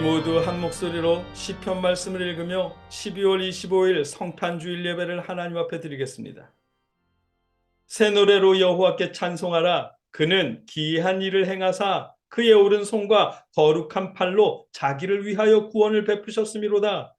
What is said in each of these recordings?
모두 한 목소리로 시편 말씀을 읽으며 12월 25일 성탄주일 예배를 하나님 앞에 드리겠습니다. 새 노래로 여호와께 찬송하라 그는 기이한 일을 행하사 그의 오른손과 거룩한 팔로 자기를 위하여 구원을 베푸셨음이로다.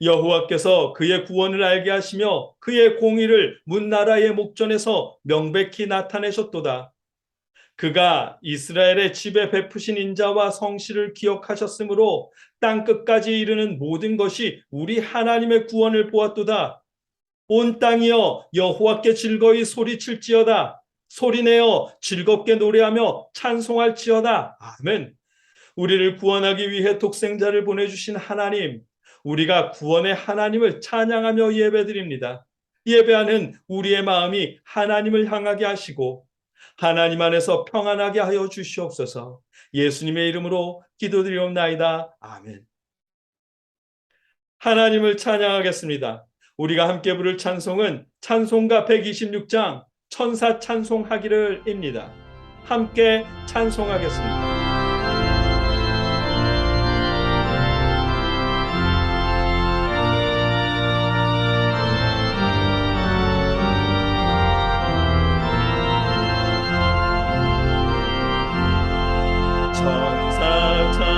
여호와께서 그의 구원을 알게 하시며 그의 공의를 문나라의 목전에서 명백히 나타내셨도다. 그가 이스라엘의 집에 베푸신 인자와 성실을 기억하셨으므로 땅 끝까지 이르는 모든 것이 우리 하나님의 구원을 보았도다. 온 땅이여 여호와께 즐거이 소리칠지어다. 소리내어 즐겁게 노래하며 찬송할지어다. 아멘. 우리를 구원하기 위해 독생자를 보내주신 하나님, 우리가 구원의 하나님을 찬양하며 예배드립니다. 예배하는 우리의 마음이 하나님을 향하게 하시고 하나님 안에서 평안하게 하여 주시옵소서. 예수님의 이름으로 기도드리옵나이다. 아멘. 하나님을 찬양하겠습니다. 우리가 함께 부를 찬송은 찬송가 126장 천사 찬송하기를입니다. 함께 찬송하겠습니다. 천사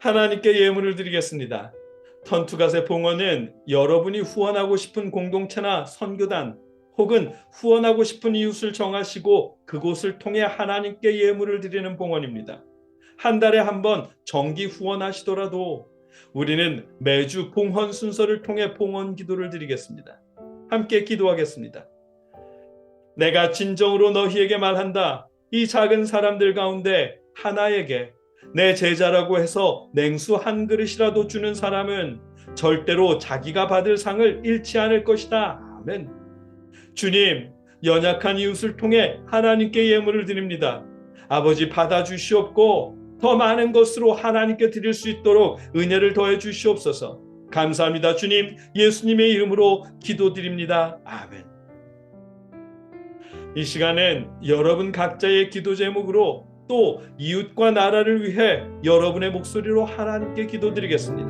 하나님께 예물을 드리겠습니다. 턴투갓의 봉헌은 여러분이 후원하고 싶은 공동체나 선교단 혹은 후원하고 싶은 이웃을 정하시고 그곳을 통해 하나님께 예물을 드리는 봉헌입니다. 한 달에 한 번 정기 후원하시더라도 우리는 매주 봉헌 순서를 통해 봉헌 기도를 드리겠습니다. 함께 기도하겠습니다. 내가 진정으로 너희에게 말한다. 이 작은 사람들 가운데 하나에게 내 제자라고 해서 냉수 한 그릇이라도 주는 사람은 절대로 자기가 받을 상을 잃지 않을 것이다. 아멘. 주님, 연약한 이웃을 통해 하나님께 예물을 드립니다. 아버지 받아 주시옵고 더 많은 것으로 하나님께 드릴 수 있도록 은혜를 더해 주시옵소서. 감사합니다. 주님, 예수님의 이름으로 기도드립니다. 아멘. 이 시간엔 여러분 각자의 기도 제목으로 또 이웃과 나라를 위해 여러분의 목소리로 하나님께 기도드리겠습니다.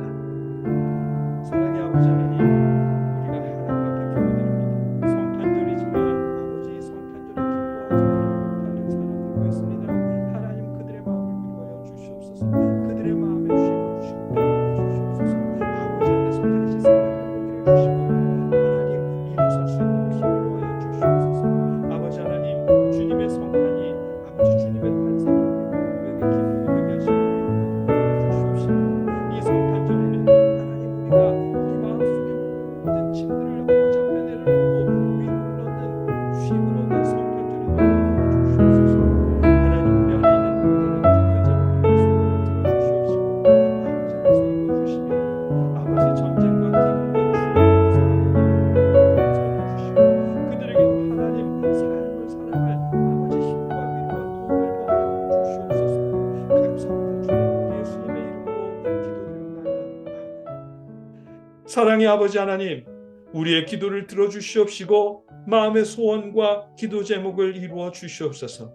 아버지 하나님 우리의 기도를 들어주시옵시고 마음의 소원과 기도 제목을 이루어 주시옵소서.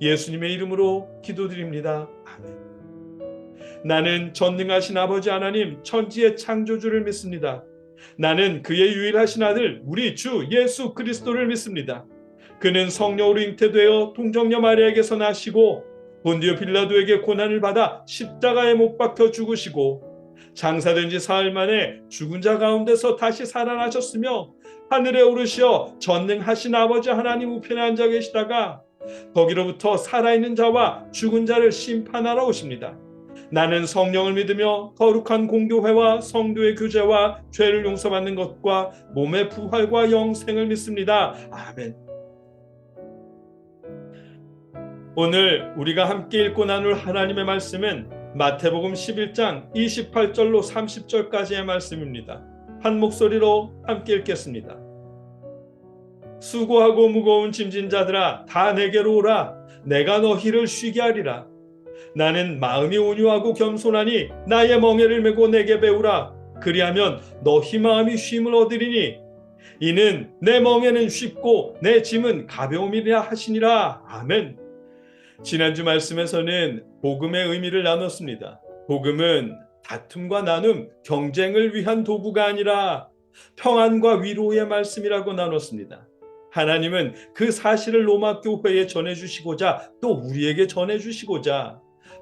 예수님의 이름으로 기도드립니다. 아멘. 나는 전능하신 아버지 하나님 천지의 창조주를 믿습니다. 나는 그의 유일하신 아들 우리 주 예수 그리스도를 믿습니다. 그는 성령으로 잉태되어 동정녀 마리아에게서 나시고 본디오 빌라도에게 고난을 받아 십자가에 못 박혀 죽으시고 장사된 지 사흘 만에 죽은 자 가운데서 다시 살아나셨으며 하늘에 오르시어 전능하신 아버지 하나님 우편에 앉아 계시다가 거기로부터 살아있는 자와 죽은 자를 심판하러 오십니다. 나는 성령을 믿으며 거룩한 공교회와 성도의 교제와 죄를 용서받는 것과 몸의 부활과 영생을 믿습니다. 아멘. 오늘 우리가 함께 읽고 나눌 하나님의 말씀은 마태복음 11장 28절로 30절까지의 말씀입니다. 한 목소리로 함께 읽겠습니다. 수고하고 무거운 짐진 자들아 다 내게로 오라. 내가 너희를 쉬게 하리라. 나는 마음이 온유하고 겸손하니 나의 멍에를 메고 내게 배우라. 그리하면 너희 마음이 쉼을 얻으리니 이는 내 멍에는 쉽고 내 짐은 가벼움이라 하시니라. 아멘 지난주 말씀에서는 복음의 의미를 나눴습니다 복음은 다툼과 나눔 경쟁을 위한 도구가 아니라 평안과 위로의 말씀이라고 나눴습니다 하나님은 그 사실을 로마 교회에 전해주시고자 또 우리에게 전해주시고자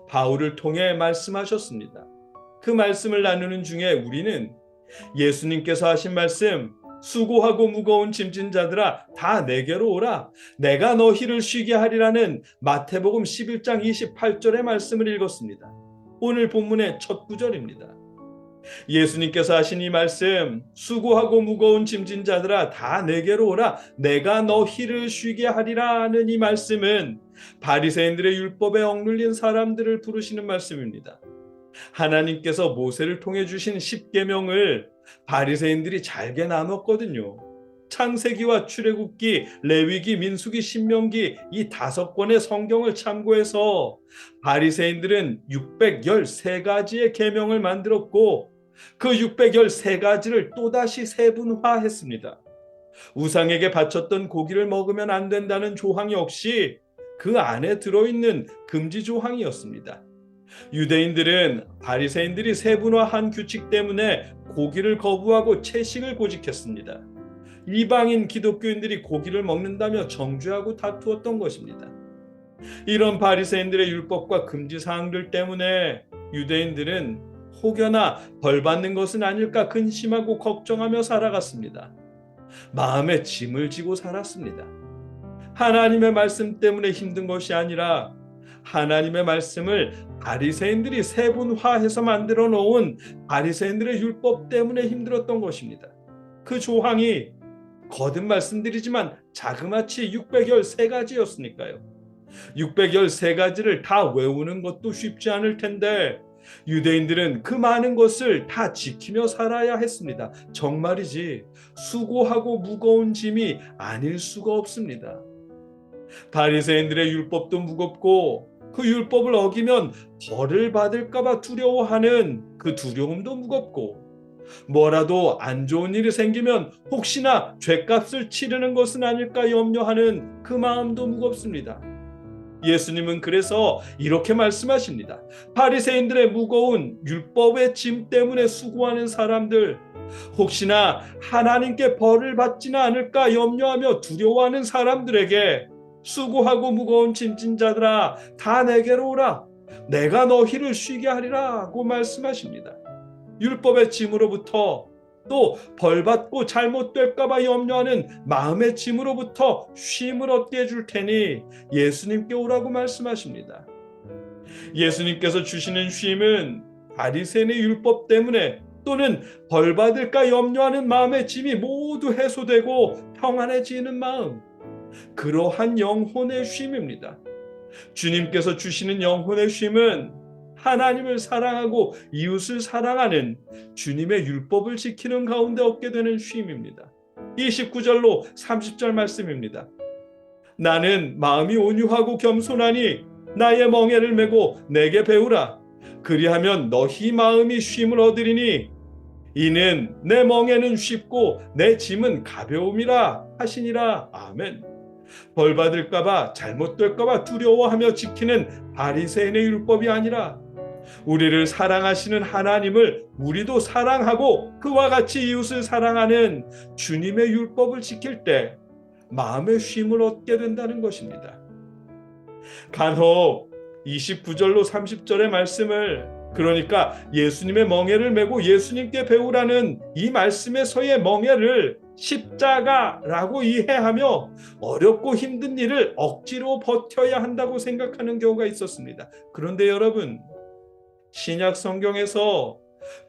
바울을 통해 말씀하셨습니다. 그 말씀을 나누는 중에 우리는 예수님께서 하신 말씀 수고하고 무거운 짐진 자들아 다 내게로 오라 내가 너희를 쉬게 하리라는 마태복음 11장 28절의 말씀을 읽었습니다. 오늘 본문의 첫 구절입니다. 예수님께서 하신 이 말씀 수고하고 무거운 짐진 자들아 다 내게로 오라 내가 너희를 쉬게 하리라는 이 말씀은 바리새인들의 율법에 억눌린 사람들을 부르시는 말씀입니다. 하나님께서 모세를 통해 주신 십계명을 바리새인들이 잘게 나눴거든요. 창세기와 출애굽기, 레위기, 민수기, 신명기 이 다섯 권의 성경을 참고해서 바리새인들은 613가지의 계명을 만들었고 그 613가지를 또다시 세분화했습니다. 우상에게 바쳤던 고기를 먹으면 안 된다는 조항 역시 그 안에 들어있는 금지 조항이었습니다. 유대인들은 바리새인들이 세분화한 규칙 때문에 고기를 거부하고 채식을 고집했습니다. 이방인 기독교인들이 고기를 먹는다며 정죄하고 다투었던 것입니다. 이런 바리새인들의 율법과 금지 사항들 때문에 유대인들은 혹여나 벌 받는 것은 아닐까 근심하고 걱정하며 살아갔습니다. 마음에 짐을 지고 살았습니다. 하나님의 말씀 때문에 힘든 것이 아니라 하나님의 말씀을 바리새인들이 세분화해서 만들어 놓은 바리새인들의 율법 때문에 힘들었던 것입니다. 그 조항이 거듭 말씀드리지만 자그마치 613가지였으니까요. 613가지를 다 외우는 것도 쉽지 않을 텐데 유대인들은 그 많은 것을 다 지키며 살아야 했습니다. 정말이지 수고하고 무거운 짐이 아닐 수가 없습니다. 바리새인들의 율법도 무겁고 그 율법을 어기면 벌을 받을까봐 두려워하는 그 두려움도 무겁고 뭐라도 안 좋은 일이 생기면 혹시나 죄값을 치르는 것은 아닐까 염려하는 그 마음도 무겁습니다. 예수님은 그래서 이렇게 말씀하십니다. 바리새인들의 무거운 율법의 짐 때문에 수고하는 사람들 혹시나 하나님께 벌을 받지는 않을까 염려하며 두려워하는 사람들에게 수고하고 무거운 짐진 자들아 다 내게로 오라 내가 너희를 쉬게 하리라고 말씀하십니다. 율법의 짐으로부터 또 벌받고 잘못될까봐 염려하는 마음의 짐으로부터 쉼을 얻게 해줄 테니 예수님께 오라고 말씀하십니다. 예수님께서 주시는 쉼은 바리새인의 율법 때문에 또는 벌받을까 염려하는 마음의 짐이 모두 해소되고 평안해지는 마음 그러한 영혼의 쉼입니다. 주님께서 주시는 영혼의 쉼은 하나님을 사랑하고 이웃을 사랑하는 주님의 율법을 지키는 가운데 얻게 되는 쉼입니다. 29절로 30절 말씀입니다. 나는 마음이 온유하고 겸손하니 나의 멍에를 메고 내게 배우라. 그리하면 너희 마음이 쉼을 얻으리니 이는 내 멍에는 쉽고 내 짐은 가벼움이라 하시니라. 아멘. 벌 받을까봐 잘못될까봐 두려워하며 지키는 바리새인의 율법이 아니라 우리를 사랑하시는 하나님을 우리도 사랑하고 그와 같이 이웃을 사랑하는 주님의 율법을 지킬 때 마음의 쉼을 얻게 된다는 것입니다. 간혹 29절로 30절의 말씀을 그러니까 예수님의 멍에를 메고 예수님께 배우라는 이 말씀에서의 멍에를 십자가라고 이해하며 어렵고 힘든 일을 억지로 버텨야 한다고 생각하는 경우가 있었습니다. 그런데 여러분, 신약 성경에서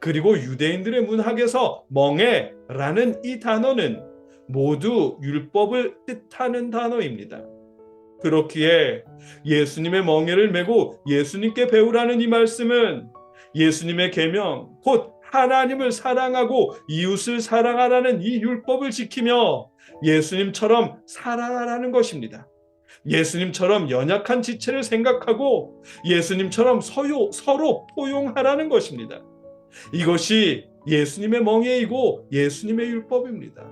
그리고 유대인들의 문학에서 멍에라는 이 단어는 모두 율법을 뜻하는 단어입니다. 그렇기에 예수님의 멍에를 메고 예수님께 배우라는 이 말씀은 예수님의 계명 곧 하나님을 사랑하고 이웃을 사랑하라는 이 율법을 지키며 예수님처럼 사랑하라는 것입니다. 예수님처럼 연약한 지체를 생각하고 예수님처럼 서요, 서로 포용하라는 것입니다. 이것이 예수님의 멍에이고 예수님의 율법입니다.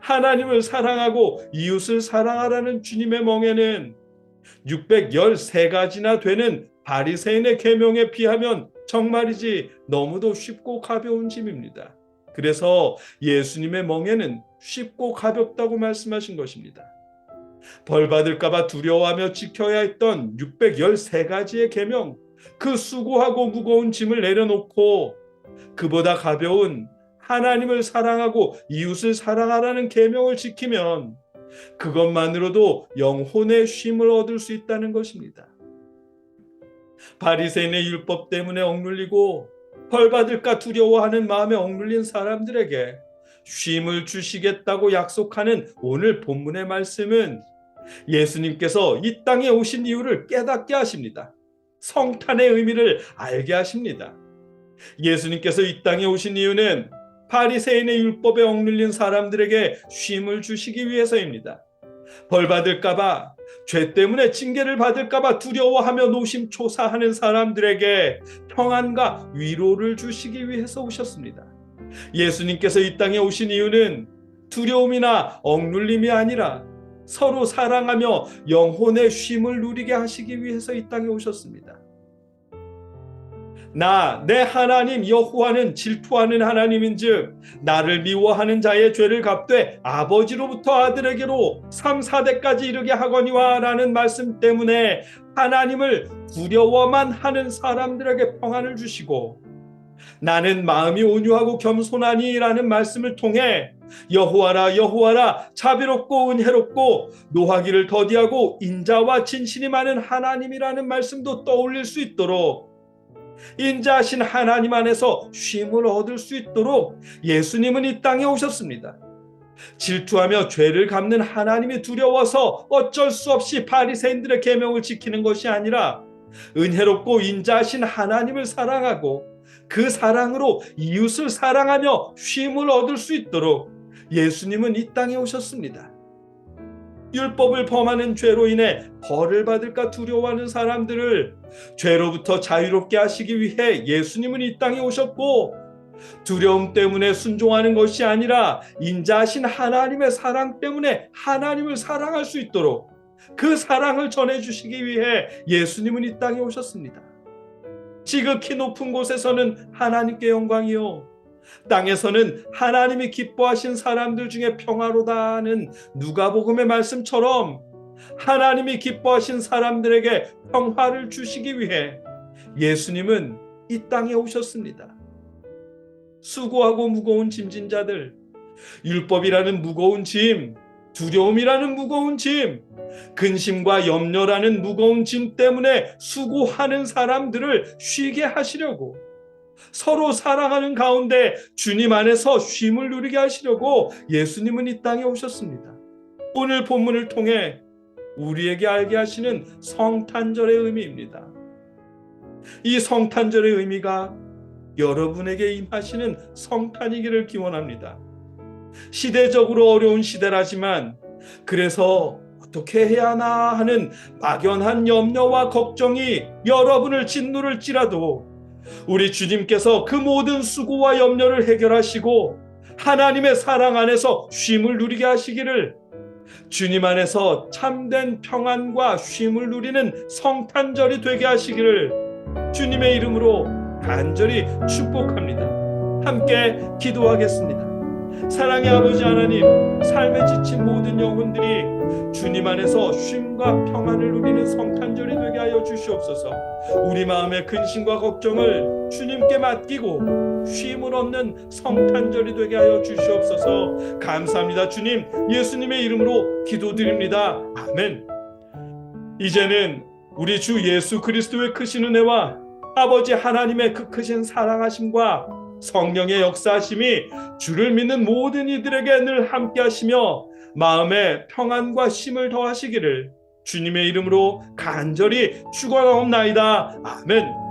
하나님을 사랑하고 이웃을 사랑하라는 주님의 멍에는 613가지나 되는 바리새인의 계명에 비하면 정말이지 너무도 쉽고 가벼운 짐입니다. 그래서 예수님의 멍에는 쉽고 가볍다고 말씀하신 것입니다. 벌 받을까봐 두려워하며 지켜야 했던 613가지의 계명, 그 수고하고 무거운 짐을 내려놓고 그보다 가벼운 하나님을 사랑하고 이웃을 사랑하라는 계명을 지키면 그것만으로도 영혼의 쉼을 얻을 수 있다는 것입니다. 바리새인의 율법 때문에 억눌리고 벌 받을까 두려워하는 마음에 억눌린 사람들에게 쉼을 주시겠다고 약속하는 오늘 본문의 말씀은 예수님께서 이 땅에 오신 이유를 깨닫게 하십니다. 성탄의 의미를 알게 하십니다. 예수님께서 이 땅에 오신 이유는 바리새인의 율법에 억눌린 사람들에게 쉼을 주시기 위해서입니다. 벌 받을까봐 죄 때문에 징계를 받을까봐 두려워하며 노심초사하는 사람들에게 평안과 위로를 주시기 위해서 오셨습니다. 예수님께서 이 땅에 오신 이유는 두려움이나 억눌림이 아니라 서로 사랑하며 영혼의 쉼을 누리게 하시기 위해서 이 땅에 오셨습니다. 나 내 하나님 여호와는 질투하는 하나님인즉 나를 미워하는 자의 죄를 갚되 아버지로부터 아들에게로 3, 4대까지 이르게 하거니와라는 말씀 때문에 하나님을 두려워만 하는 사람들에게 평안을 주시고 나는 마음이 온유하고 겸손하니라는 말씀을 통해 여호와라 여호와라 자비롭고 은혜롭고 노하기를 더디하고 인자와 진실이 많은 하나님이라는 말씀도 떠올릴 수 있도록 인자하신 하나님 안에서 쉼을 얻을 수 있도록 예수님은 이 땅에 오셨습니다. 질투하며 죄를 갚는 하나님이 두려워서 어쩔 수 없이 바리새인들의 계명을 지키는 것이 아니라 은혜롭고 인자하신 하나님을 사랑하고 그 사랑으로 이웃을 사랑하며 쉼을 얻을 수 있도록 예수님은 이 땅에 오셨습니다. 율법을 범하는 죄로 인해 벌을 받을까 두려워하는 사람들을 죄로부터 자유롭게 하시기 위해 예수님은 이 땅에 오셨고 두려움 때문에 순종하는 것이 아니라 인자하신 하나님의 사랑 때문에 하나님을 사랑할 수 있도록 그 사랑을 전해주시기 위해 예수님은 이 땅에 오셨습니다. 지극히 높은 곳에서는 하나님께 영광이요. 땅에서는 하나님이 기뻐하신 사람들 중에 평화로다 하는 누가복음의 말씀처럼 하나님이 기뻐하신 사람들에게 평화를 주시기 위해 예수님은 이 땅에 오셨습니다. 수고하고 무거운 짐진 자들, 율법이라는 무거운 짐, 두려움이라는 무거운 짐, 근심과 염려라는 무거운 짐 때문에 수고하는 사람들을 쉬게 하시려고 서로 사랑하는 가운데 주님 안에서 쉼을 누리게 하시려고 예수님은 이 땅에 오셨습니다. 오늘 본문을 통해 우리에게 알게 하시는 성탄절의 의미입니다. 이 성탄절의 의미가 여러분에게 임하시는 성탄이기를 기원합니다. 시대적으로 어려운 시대라지만 그래서 어떻게 해야 하나 하는 막연한 염려와 걱정이 여러분을 짓누를지라도 우리 주님께서 그 모든 수고와 염려를 해결하시고 하나님의 사랑 안에서 쉼을 누리게 하시기를 주님 안에서 참된 평안과 쉼을 누리는 성탄절이 되게 하시기를 주님의 이름으로 간절히 축복합니다. 함께 기도하겠습니다. 사랑의 아버지 하나님, 삶에 지친 모든 영혼들이 주님 안에서 쉼과 평안을 누리는 성탄절이 되게 하여 주시옵소서. 우리 마음의 근심과 걱정을 주님께 맡기고 쉼을 얻는 성탄절이 되게 하여 주시옵소서. 감사합니다. 주님, 예수님의 이름으로 기도드립니다. 아멘. 이제는 우리 주 예수 그리스도의 크신 은혜와 아버지 하나님의 그 크신 사랑하심과 성령의 역사하심이 주를 믿는 모든 이들에게 늘 함께 하시며 마음에 평안과 쉼을 더하시기를 주님의 이름으로 간절히 축원하옵나이다. 아멘.